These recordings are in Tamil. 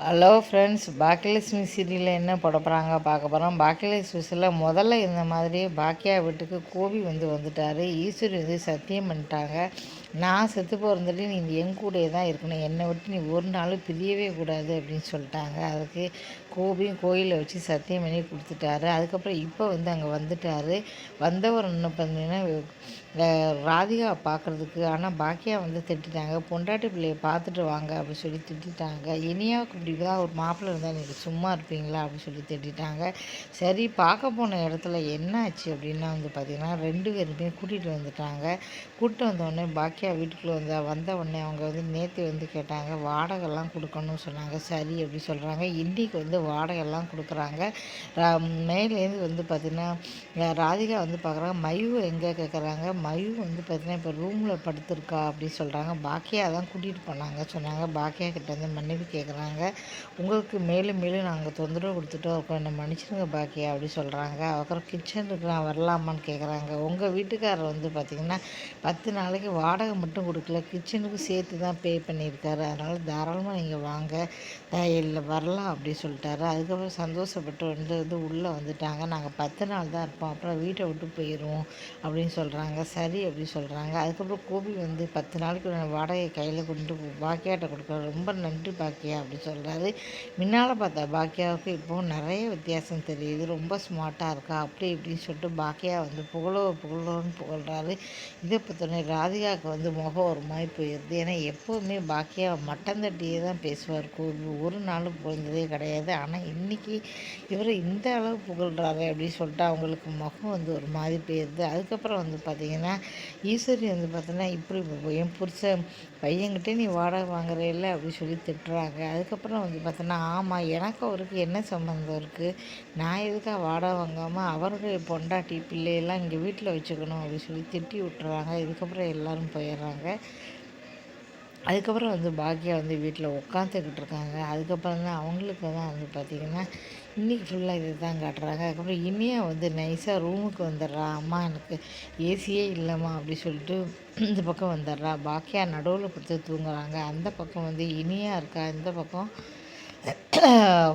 ஹலோ ஃப்ரெண்ட்ஸ் பாக்கியலட்சுமி சீரியலில் என்ன போட போகிறாங்க பார்க்க போகிறோம் பாக்கியலட்சுமிஸில் முதல்ல இந்த மாதிரியே பாக்கியா வீட்டுக்கு கோபி வந்து வந்துட்டார். ஈஸ்வரி வந்து சத்தியம் பண்ணிட்டாங்க. நான் செத்து போகிறதுலேயே நீ என் கூடயே தான் இருக்கணும். என்னை விட்டு நீ ஒரு நாளும் பிரியவே கூடாது அப்படின்னு சொல்லிட்டாங்க. அதுக்கு கோபியும் கோயிலை வச்சு சத்தியம் பண்ணி கொடுத்துட்டாரு. அதுக்கப்புறம் இப்போ வந்து அங்கே வந்துட்டார். வந்தவர் என்ன பார்த்தீங்கன்னா ராதிகா பார்க்குறதுக்கு ஆனால் பாக்கியா வந்து திட்டாங்க பொண்டாட்டி பிள்ளையை பார்த்துட்டு வாங்க அப்படின்னு சொல்லி திட்டாங்க இனியாவுக்கு இப்படி தான் ஒரு மாப்பிள்ளை இருந்தால் நீங்கள் சும்மா இருப்பீங்களா அப்படின்னு சொல்லி திட்டாங்க சரி பார்க்க போன இடத்துல என்ன ஆச்சு அப்படின்னா வந்து பார்த்திங்கன்னா ரெண்டு பேருமே கூட்டிகிட்டு வந்துட்டாங்க. கூப்பிட்டு வந்தோடனே பாக்கியா வீட்டுக்குள்ளே வந்தால் வந்த உடனே அவங்க வந்து நேற்று வந்து கேட்டாங்க வாடகைலாம் கொடுக்கணும்னு சொன்னாங்க. சரி அப்படி சொல்கிறாங்க இன்றைக்கி வந்து வாடகைலாம் கொடுக்குறாங்க. மேலேருந்து வந்து பார்த்திங்கன்னா ராதிகா வந்து பார்க்குறாங்க மயு எங்கே கேட்குறாங்க மயு வந்து பார்த்திங்கன்னா இப்போ ரூமில் படுத்துருக்கா அப்படின்னு சொல்கிறாங்க பாக்கியா தான் கூட்டிகிட்டு போனாங்க. சொன்னாங்க பாக்கியா கிட்ட வந்து மன்னிப்பு கேட்குறாங்க உங்களுக்கு மேலும் மேலும் நாங்கள் தொந்தரவு கொடுத்துட்டோம். அப்புறம் என்னை மன்னிச்சிருங்க பாக்கியா அப்படின்னு சொல்கிறாங்க அப்புறம் கிச்சனுக்கு நான் வரலாமான்னு கேட்குறாங்க உங்கள் வீட்டுக்காரர் வந்து பார்த்திங்கன்னா பத்து நாளைக்கு வாடகை மட்டும் கொடுக்கல. கிச்சனுக்கு சேர்த்து தான் பே பண்ணியிருக்காரு. அதனால் தாராளமாக நீங்கள் வாங்க. இல்லை வரலாம் அப்படி சொல்லிட்டாரு. அதுக்கப்புறம் சந்தோஷப்பட்டு வந்து வந்து உள்ளே வந்துட்டாங்க. நாங்கள் பத்து நாள் தான் இருப்போம். அப்புறம் வீட்டை விட்டு போயிடுவோம் அப்படின்னு சொல்கிறாங்க சரி அப்படி சொல்கிறாங்க அதுக்கப்புறம் கோபி வந்து பத்து நாளைக்கு வாடகை கையில் கொண்டு பாக்கியாட்ட கொடுக்குறோம் ரொம்ப நன்றி பாக்கியா அப்படி சொல்கிறாரு முன்னால் பார்த்தா பாக்கியாவுக்கு இப்போது நிறைய வித்தியாசம் தெரியுது. ரொம்ப ஸ்மார்ட்டாக இருக்கா? அப்படி இப்படின்னு சொல்லிட்டு பாக்கியா வந்து புகழோ புகழோன்னு புகழ்கிறாரு இதை பார்த்தோன்னே ராதிகாவுக்கு வந்து முகம் ஒரு மாதிரி போயிடுது ஏன்னா எப்போவுமே பாக்கியா மட்டன் தட்டியே தான் பேசுவார். கோபி ஒரு நாளும் புகழ்ந்ததே கிடையாது. ஆனால் இன்றைக்கி இவர் இந்த அளவு புகழ்கிறாரு அப்படின்னு சொல்லிட்டு அவங்களுக்கு முகம் வந்து ஒரு மாதிரி போயிடுது அதுக்கப்புறம் வந்து பார்த்திங்கன்னா ஈஸ்வரி வந்து பார்த்தோன்னா இப்படி என் புருஷன் பையன்கிட்டே நீ வாடகை வாங்குறே அப்படின்னு சொல்லி திட்டுறாங்க. அதுக்கப்புறம் வந்து பார்த்தோன்னா ஆமாம் எனக்கு அவருக்கு என்ன சம்மந்தம் இருக்குது நான் எதுக்காக வாடகை வாங்காமல் அவருடைய பொண்டாட்டி பிள்ளையெல்லாம் இங்கே வீட்டில் வச்சுக்கணும் அப்படின்னு சொல்லி திட்டி விட்டுறாங்க. இதுக்கப்புறம் எல்லோரும் போயிடுறாங்க. அதுக்கப்புறம் வந்து பாக்கியா வந்து வீட்டில் உட்காந்துக்கிட்டு இருக்காங்க. அதுக்கப்புறம் தான் அவங்களுக்கு தான் வந்து பார்த்திங்கன்னா இன்றைக்கி ஃபுல்லாக இது தான் காட்டுறாங்க. அதுக்கப்புறம் இனியா வந்து நைஸாக ரூமுக்கு வந்துடுறா. அம்மா எனக்கு ஏசியே இல்லைம்மா அப்படி சொல்லிட்டு இந்த பக்கம் வந்துடுறா. பாக்கியா நடுவில் கொடுத்து தூங்குறாங்க. அந்த பக்கம் வந்து இனியாக இருக்கா? இந்த பக்கம்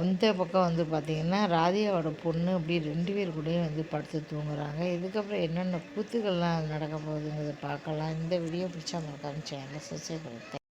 இந்த பக்கம் வந்து பார்த்திங்கன்னா ராதியாவோட பொண்ணு அப்படி ரெண்டு பேர் கூடயும் வந்து படுத்து தூங்குறாங்க. இதுக்கப்புறம் என்னென்ன கூத்துக்கள்லாம் நடக்க போகுதுங்கிறத பார்க்கலாம். இந்த வீடியோ பிடிச்சா மறக்காமல் சேனலை சப்ஸ்கிரைப் பண்ணுங்கள்